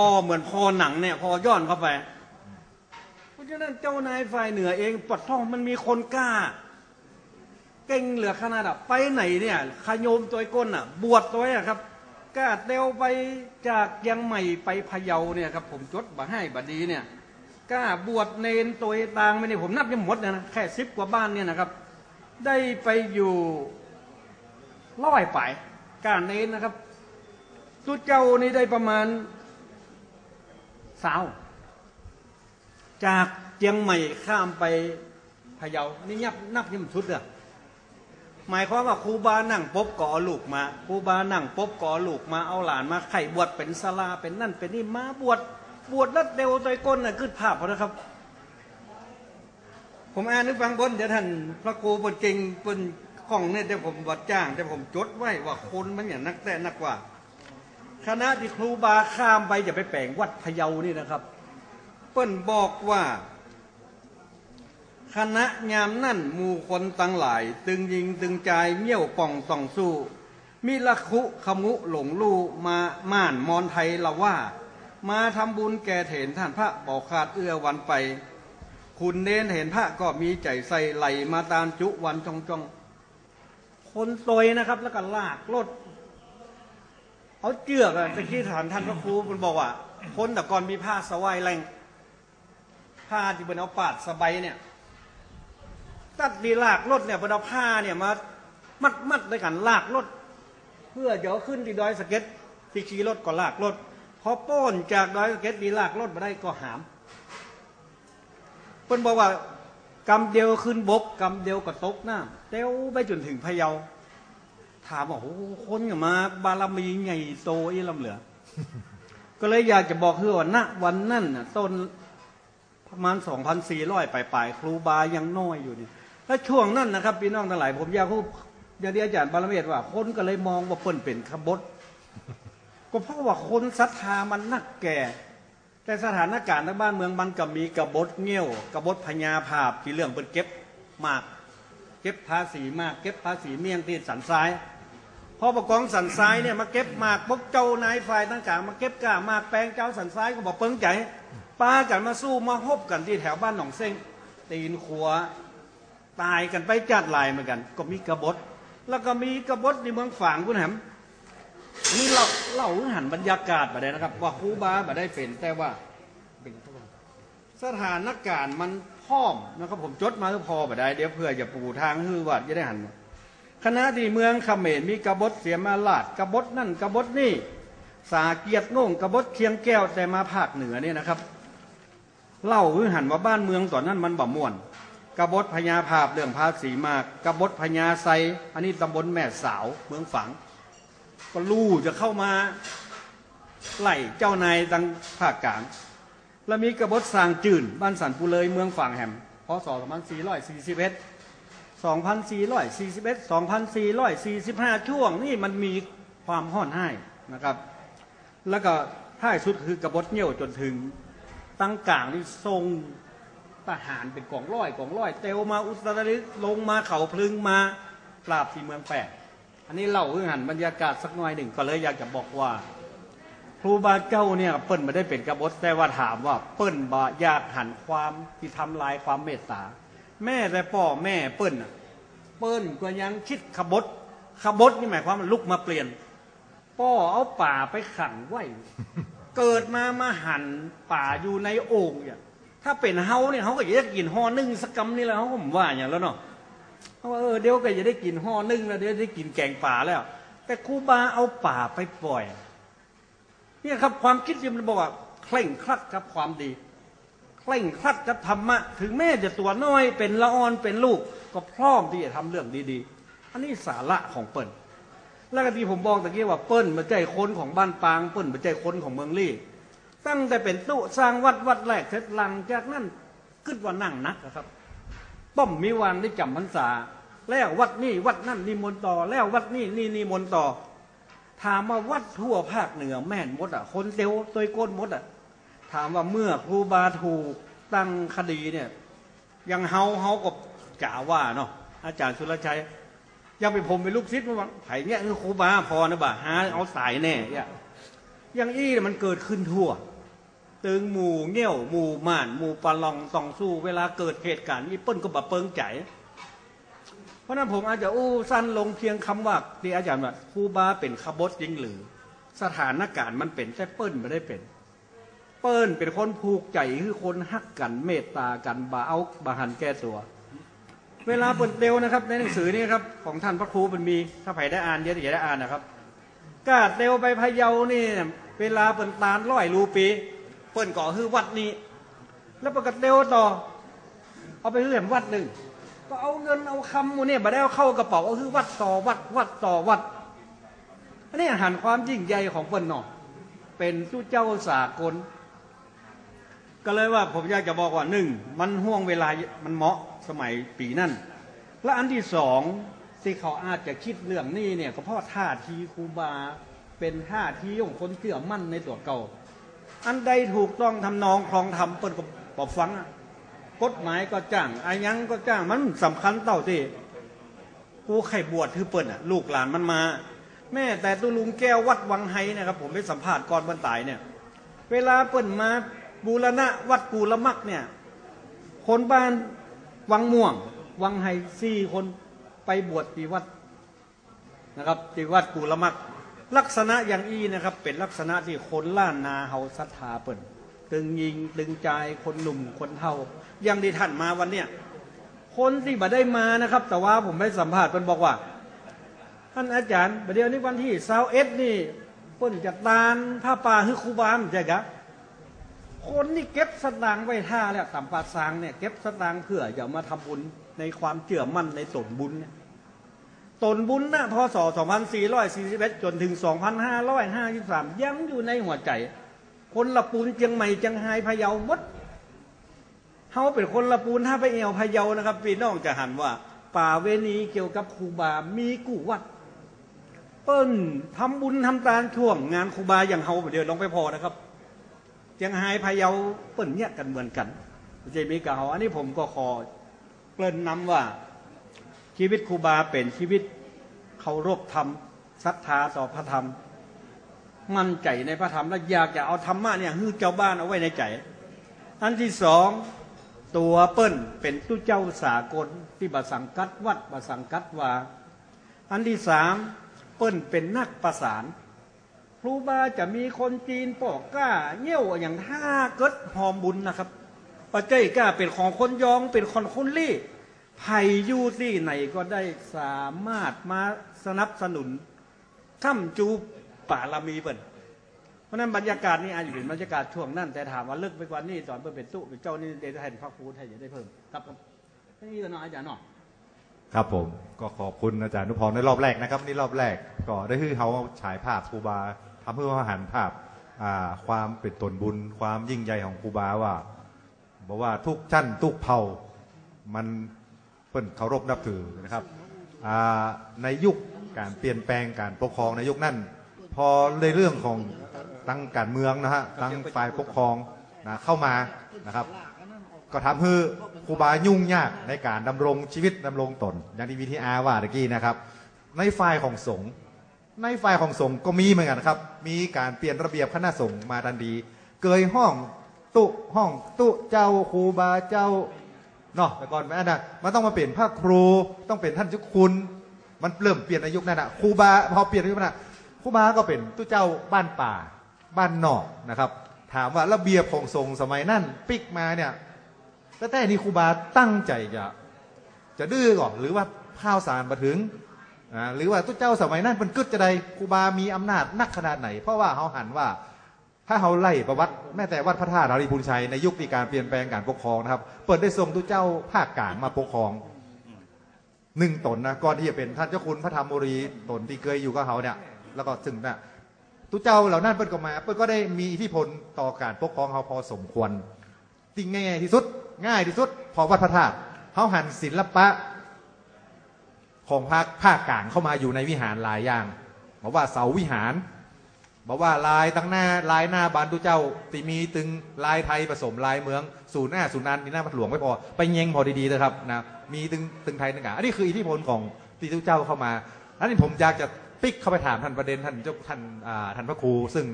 อเหมือนพอหนังเนี่ยพอย่อนเข้าไป เพราะฉะนั้นเจ้านายฝ่ายเหนือเองปดท่องมันมีคนกล้า เก่งเหลือขนาดไปไหนเนี่ยขยมตัวก้นอะ บวชตัวอะครับกล้าเตวไปจากยังใหม่ไปพะเยาเนี่ยครับผมจดบาให้บดีเนี่ยกล้าบวชเนนตัวตางไม่เนี่ยผมนับยังหมดนะแค่สิบกว่าบ้านเนี่ยนะครับ ได้ไปอยู่ร้อยไปการเนนนะครับสุดเจ้านี่ได้ประมาณ สาว จากเจียงใหม่ข้ามไปพะเยา นี่ยับนับยิ่มสุดอะหมายความว่าครูบานั่งปบก่อลูกมาครูบานั่งปบก่อลูกมาเอาหลานมาไข่บวชเป็นสลาเป็นนั่นเป็นนี่มาบวชบวชแล้วเดวตัวก้นน่ะขึ้นภาพพอนะครับ ผมอ่านนึกฟังบนเดี๋ยวท่านพระครูบนเก่งบนของเนี่ยเดี๋ยวผมบดจ้างแต่ผมจดไว้ว่าคนมันอย่างนักแต่นักว่า คณะที่ครูบาข้ามไปจะไปแปลงวัดพะเยานี่นะครับ เปิ้นบอกว่าคณะยามนั่นหมู่คนตั้งหลาย ตึงยิงตึงใจเมี่ยวป่องส่องสู้มิละคุขมุหลงลู่มาม่านมอนไทยละว่า มาทำบุญแก่เถนท่านพระบอกขาดเอื้อวันไป คุณเน้นเห็นพระก็มีใจใส่ไหลมาตามจุวันจองจองคนตยนะครับแล้วก็ลากรถ เอาเจือกอะตะกี้ถามท่านพระครูมันบอกว่าคนแต่ก่อนมีผ้าสวายแรงผ้าที่เป็นเอาปาดสบายเนี่ย ตัดดีลากรถเนี่ยเป็นเอาผ้าเนี่ยมามัดมัดด้วยกันลากรถเพื่อเดี๋ยวขึ้นที่ดอยสะเก็ตที่ขี่รถก็ลากรถพอป้นจากดอยสะเก็ตดีลากรถมาได้ก็หามเพิ่นบอกว่ากำเดียวขึ้นบกกำเดียวก็ตกน้ำเต้วไปจนถึงพะเยา ถามว่าโอ้คนอย่ามา บารมีใหญ่โตอีลำเหลือ ก็เลยอยากจะบอกคือว่าณวันนั้นน่ะต้นประมาณสองพันสี่ร้อยปลายๆครูบายังน้อยอยู่นี่แล้วช่วงนั้นนะครับพี่น้องทั้งหลายผมอยากพูดอย่างที่อาจารย์บารมีว่า คนก็เลยมองว่าเปิ้นเป็นขบฏก็เพราะว่าคนศรัทธามันนักแก่ แต่สถานการณ์ในบ้านเมืองมันก็มีกบฏเงี้ยวกบฏพญาภาพที่เรื่องเปิ้นเก็บมาก เก็บภาษีมาก เก็บภาษีเมี่ยงที่สันทราย พอประกองสันทรายเนี่ยมาเก็บหมากพวกเจ้านายฝ่ายต่างๆมาเก็บก้าหมากแปลงเจ้าสันทรายก็บอกเปิ้งใจป้ากันมาสู้มาฮบกันที่แถวบ้านหนองเซ้งตีนขัวตายกันไปจัดลายเหมือนกัน ก็มีกระบฏแล้วก็มีกระบฏในเมืองฝางคุณแหมนี่เราเล่าหันบรรยากาศมาได้นะครับ ว่าคูบามาได้เป็นแต่ว่าสถานการณ์มันพร้อมนะครับ ผมจดมาก็พอมาได้เดี๋ยวเพื่อจะปูทางฮือวัดจะได้หันมา คณะที่เมืองขเขมรมีกบฏเสียมาลาดกบฏนั่นกบฏนี่ สาเกียรติโง่งกบฏเคียงแก้วแต่มาภาคเหนือเนี่ยนะครับ เล่าหือหันว่าบ้านเมืองตอนนั้นมันบ่ม่วนกบฏพญาภาพเรื่องภาษีมากกบฏพญาไซอันนี้ตำบลแม่สาวเมืองฝัง ก็ลู่จะเข้ามาไล่เจ้านายตังภาคกลาง แล้วมีกบฏสร้างจื่นบ้านสันปูเลยเมืองฝั่งแหมพศ2441 2,441 2,445 ช่วงนี่มันมีความห่อนให้นะครับ แล้วก็ท้ายสุดคือกบฏเงี้ยวจนถึงตั้งกลางนี่ทรงทหารเป็นกองร้อยกองร้อย เตวมาอุตรดิตลงมาเขาพลึงมาปราบที่เมืองแปดอันนี้เล่าเรื่อหันบรรยากาศสักหน่อยหนึ่งก็เลยอยากจะบอกว่า ครูบาเจ้าเนี่ยเปิ้ลไม่ได้เป็นกบฏแต่ว่าถามว่าเปิ้ลบาอยากหันความที่ทำลายความเมตตา แม่แต่พ่อแม่เปิ้ลน่ะเปิ้ลก็ยังคิดขบฏขบฏนี่หมายความว่าลุกมาเปลี่ยนพ่อเอาป่าไปขังไว้ เกิดมามาหันป่าอยู่ในโอ่งเนี่ยถ้าเป็นเฮาเนี่ยเขาก็จะได้กินห่อนึ่งสักกำนี่แล้วเขาผมว่าอย่างแล้วเนาะเพราว่าเออเดี๋ยวก็จะได้กินห่อนึ่งแล้วเดี๋ยวได้กินแกงป่าแล้ว แต่ครูบาเอาป่าไปปล่อย เนี่ยครับความคิดที่มันบอกว่าเคร่งครัดกับความดี เคร่งครัดกับธรรมะ ถึงแม้จะตัวน้อยเป็นละอ่อนเป็นลูก ก็พร้อมที่จะทำเรื่องดีๆ อันนี้สาระของเปิ้ลแล้วก็ที่ผมบอกตะกี้ว่าเปิ้ลมาใจคนของบ้านปางเปิ้ลมาใจคนของเมืองลี่ ตั้งแต่เป็นตู้สร้างวัดวัดแรกเสร็จหลังจากนั้นขึ้นว่านั่งนักอะครับ ป้อมมีวันได้จำพรรษา แล้ววัดนี่วัดนั่นนิมนต์ต่อ แล้ววัดนี่นี่นิมนต์ต่อถามว่าวัดทั่วภาคเหนือแม่นมดอะ คนเตียวตัวก้นมดอะ ถามว่าเมื่อครูบาถูกตั้งคดีเนี่ย ยังเฮาเฮากับจ่าว่าเนาะอาจารย์สุรชัย ยังไปผมเป็นลูกศิษย์มาว่าไผ่เนี่ยคือครูบาพอนะบ่าหาเอาสายแน่เนี่ยย่างอี้มันเกิดขึ้นทั่ว ตึงหมู่เงี้ยวหมู่ม่านหมู่ปลาลองตองสู้ เวลาเกิดเหตุการณ์นี้เปิ้นก็บะเปิงใจ เพราะนั้นผมอาจจะอู้สั้นลงเพียงคำว่าที่อาจารย์ว่าครูบาเป็นขบถจริงหรือ สถานการณ์มันเป็นแต่เปิ้นไม่ได้เป็น เปิ้นเป็นคนผูกใจคือคนฮักกันเมตตากันบาเอาบาหันแก้ตัว เวลาเปิดเดวนะครับ ในหนังสือนี่ครับของท่านพระครูมันมีถ้าใครได้อ่านเดี๋ยวจะได้อ่านนะครับ กาดเดวไปพะเยานี่ เวลาเปิดตาลร้อยรูปี เปิ้นก่อคือวัดนี้ แล้วประกาศเดวต่อ เอาไปเรื่อยวัดหนึ่งก็เอาเงินเอาคำมูเนี่ยมาได้เอาเข้ากระเป๋าเอาคือวัดต่อวัดวัดต่อวัดอันนี้หันความยิ่งใหญ่ของเปิ้นเนาะเป็นสู้เจ้าสากล ก็เลยว่าผมอยากจะบอกว่าหนึ่งมันห่วงเวลามันเหมาะสมัยปีนั่น และอันที่สองที่เขาอาจจะคิดเรื่องนี้เนี่ยก็เพราะท่าทีครูบาเป็นท่าทีของคนเชื่อมั่นในตัวเก่า อันใดถูกต้องทำนองคลองทำเปิ้นก็บฟังกฎหมายก็จ้างอายังก็จ้างมันสำคัญเต่าที่กูไข่บวชคือเปิ้นอะลูกหลานมันมา แม่แต่ตุลุงแก้ววัดวังไฮนะครับผมไปสัมภาษณ์ก่อนบรรตายเนี่ย เวลาเปิ้นมา บูรณะวัดกูละมักเนี่ย คนบ้านวังม่วง วังไฮสี่คนไปบวชที่วัดนะครับที่วัดกูละมัก ลักษณะอย่างอี้นะครับ เป็นลักษณะที่คนล้านนาเฮาศรัทธาเปิ่นตึงยิงตึงใจคนหนุ่มคนเท่าอย่างที่ท่านมาวันเนี้ยคนที่มาได้มานะครับ แต่ว่าผมไปสัมภาษณ์เปิ่นบอกว่า ท่านอาจารย์ประเดี๋ยวนี้วันที่เซาเอสนี่เปิ่นจัดตานผ้าป่าคือคูบามใช่กะ คนนี่เก็บสตางค์ไว้ท่าแล้วต่ำปาซางเนี่ยเก็บสตางค์เพื่อจะมาทำบุญในความเชื่อมั่นในตนบุญเนี่ยตนบุญนะพศ2441จนถึง 2553 ยังอยู่ในหัวใจ คนละปูนเจียงใหม่เจียงไฮ้พะเยาหมดเฮาเป็นคนละปูนถ้าไปเอวพะเยานะครับพี่น้องจะหันว่า ป่าเวณีเกี่ยวกับครูบา มีกูวัด เปิ้นทำบุญทำตานช่วงงานครูบาอย่างเฮาเดี๋ยวลองไปพอนะครับ จียงไฮ้พะเยาเปิ้นเนี่ยกันเหมือนกันเจมีกับเฮาอันนี้ผมก็ขอเกริ่นนำว่าชีวิตครูบาเป็นชีวิตเคารพธรรมศรัทธาต่อพระธรรม มั่นใจในพระธรรมและอยากจะเอาธรรมะเนี่ยฮื้อเจ้าบ้านเอาไว้ในใจ อันที่สองตัวเปิ้นเป็นตู้เจ้าสากลที่บาสังกัดวัดบาสังกัดวาอันที่สามเปิ้นเป็นนักประสาน ครูบาจะมีคนจีนปอกก้าเงี้ยวอย่างท่าเกิดหอมบุญนะครับปัจจัยก้าเป็นของคนยองเป็นคนคนลี่ไผ่ยูที่ไหนก็ได้สามารถมาสนับสนุนถ้ำจูป่าลามีเปิ่นเพราะนั้นบรรยากาศนี่อาจจะเป็นบรรยากาศช่วงนั้น แต่ถามว่าเลิกไปกว่านี้ตอนเปิดเป็นตู้เป็นเจ้านี่เดชให้พระครูไทยจะได้เพิ่มครับครับนี่ก็น้อยอาจารย์เนาะครับผมก็ขอบคุณอาจารย์นุพรในรอบแรกนะครับนี่รอบแรกก็ได้คือเขาฉายภาพครูบา เพื่อเขาหันภาพความเป็นตนบุญ ความยิ่งใหญ่ของครูบาว่าบอกว่าทุกชั้นทุกเผ่ามันเปิ้นเคารพนับถือนะครับในยุคการเปลี่ยนแปลงการปกครองในยุคนั้นพอในเรื่องของตั้งการเมืองนะฮะตั้งฝ่ายปกครองนะเข้ามานะครับ ก็ทำให้ครูบายุ่งยากในการดำรงชีวิตดำรงตน อย่างที่วิทีอาว่าตะกี้นะครับ ในฝ่ายของสงฆ์ ในฝ่ายของสงฆ์ก็มีเหมือนกันครับ มีการเปลี่ยนระเบียบคณะสงฆ์มาทันทีเกยห้องตุห้องตุเจ้าครูบาเจ้าเนาะแต่ก่อนแม่นะมันต้องมาเปลี่ยนพระครูต้องเป็นท่านเจุคุณ มันเริ่มเปลี่ยนในยุนั้นอะครูบาพอเปลี่ยนในยุนั้นอะครูบาก็เป็นตุเจ้าบ้านป่า บ้านนอกนะครับ ถามว่าระเบียบของสงฆ์สมัยนั้นปิกมาเนี่ยแต่แต่นี่ครูบาตั้งใจจะจะดื้อก่อนหรือว่าข้าวสารมาถึง หรือว่าตุเจ้าสมัยนั้นเป็นกึศจะใดครูบามีอำนาจนักขนาดไหน เพราะว่าเขาหันว่า ถ้าเขาไล่ประวัติแม้แต่วัดพระธาตุรารีบุญชัยในยุคที่การเปลี่ยนแปลงการปกครองนะครับ เปิดได้ทรงตุเจ้าภาคกลางมาปกครองหนึ่งตนนะก่อนที่จะเป็นท่านเจ้าคุณพระธรรมบุรีตนที่เคยอยู่กับเขาเนี่ย แล้วก็ถึงน่ะตุเจ้าเหล่านั้นเปิ้นก็มาเปิ้นก็ได้มีอิทธิพลต่อการปกครองเขาพอสมควรที่ง่ายที่สุด ง่ายที่สุด พอวัดพระธาตุเขาหันศิลปะ ของภาคภาคกลางเข้ามาอยู่ในวิหารหลายอย่างบอกว่าเสาวิหารบอกว่าลายตั้งหน้าลายหน้าบานตุเจ้าตีมีตึงลายไทยผสมลายเมืองศูนย์หน้าศูนย์นันที่หน้าพัดหลวงไม่พอไปเยงพอดีๆนะครับนะมีตึงตึงไทยตึงกาอันนี้คืออิทธิพลของตีตุเจ้าเข้ามาอันนี้ผมอยากจะปิกเข้าไปถามท่านประเด็นท่านเจ้าท่านท่านพระครูซึ่ง